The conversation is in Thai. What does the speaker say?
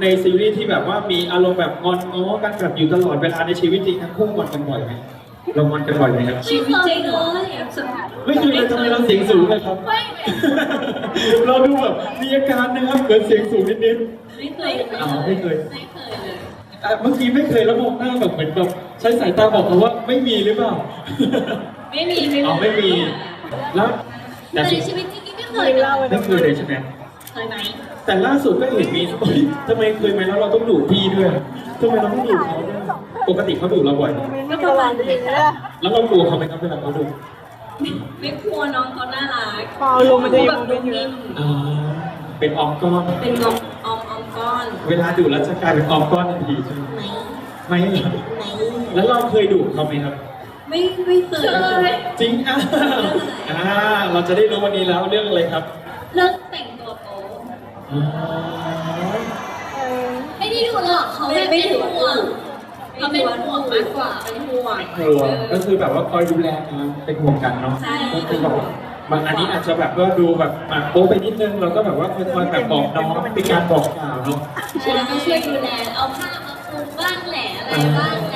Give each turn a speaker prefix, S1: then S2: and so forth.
S1: ในซีรีส์ที่แบบว่ามีอารมณ์แบบงอนง้อกันแบบอยู่ตลอดเวลาในชีวิตจริงทั้งคู่งอนกันบ่อยไหมเรางอนกันบ่อยไหมครับ
S2: ชีวิตจริงเลย
S1: ไม่เคยเลยทำไมเราเสียงสูงเลยครับ
S2: ไม่
S1: เราดูแบบมีอาการนะครับเกิดเสียงสูงนิด
S2: ไม่เคย
S1: อ๋อไม่เคย
S2: ไม่เคยเลย
S1: ๆอะเมื่อกี้ไม่เคยแล้วมองหน้าแบบเหมือนแบบใช้สายตาบอกเขาว่าไม่มีหรือเปล่า
S2: ไม่มีไม่มี
S1: อ๋อไม่มีแล้วแต่
S2: แต่ใน
S1: สุด
S2: ชีวิตจริงนี่ไม่เคยนะ
S1: ไม่เคยเลยใช่ไหม
S2: เคยไหม
S1: แต่ล่าสุดก็เห็นมีเฮ้ยทำไมเคยไหมแล้วเราต้องดุพี่ด้วยทำไมเราต้องดุเขาด้วยปกติเขาดุเราบ่อยไหม
S2: ก็ประมาณนี้
S1: แล้วเรากลัวเขาไหมครับเวลาเขาดุ
S2: ไม่กลัวน้องเขาน่ารัก
S3: พอลงมาจะอยู่
S2: แบบ
S3: เป็นอยู่
S2: นิ่ม
S1: อ่าเป็นออมก้อน
S2: เป็นอมอมอมก้อน
S1: เวลาดุแล้วจะกลายเป็นออมก้อนทันทีใช่ไหม
S2: ไหม
S1: ไม่
S2: ไหม
S1: แล้วเราเคยดุเขาไหมครับ
S2: ไม่ไม่เคย
S1: จริงอะอ่าเราจะได้รู้วันนี้แล้วเรื่องอะไรครับ
S2: เลิกแต่ง ไม่ได้ดูหรอกเขาไม่ไม่ถึงห่วงเขาเป็นห่วงมากกว่าเป็นห่วง
S1: ห่วงก็คือแบบว่าคอยดูแลกันเป็นห่วงกันเนาะ
S2: ใช่
S1: ก็คือแบบว่าบางอันนี้อาจจะแบบว่าดูแบบหมากโป๊ไปนิดนึงเราก็แบบว่าคอยๆแบบบอกน้องเป็นการบอกกล่าวเนาะ
S2: แล้วก็ช่วยดูแลเอาผ้ามาคลุมบ้างแหละอะไรบ้างแหละอย่างเงี้ย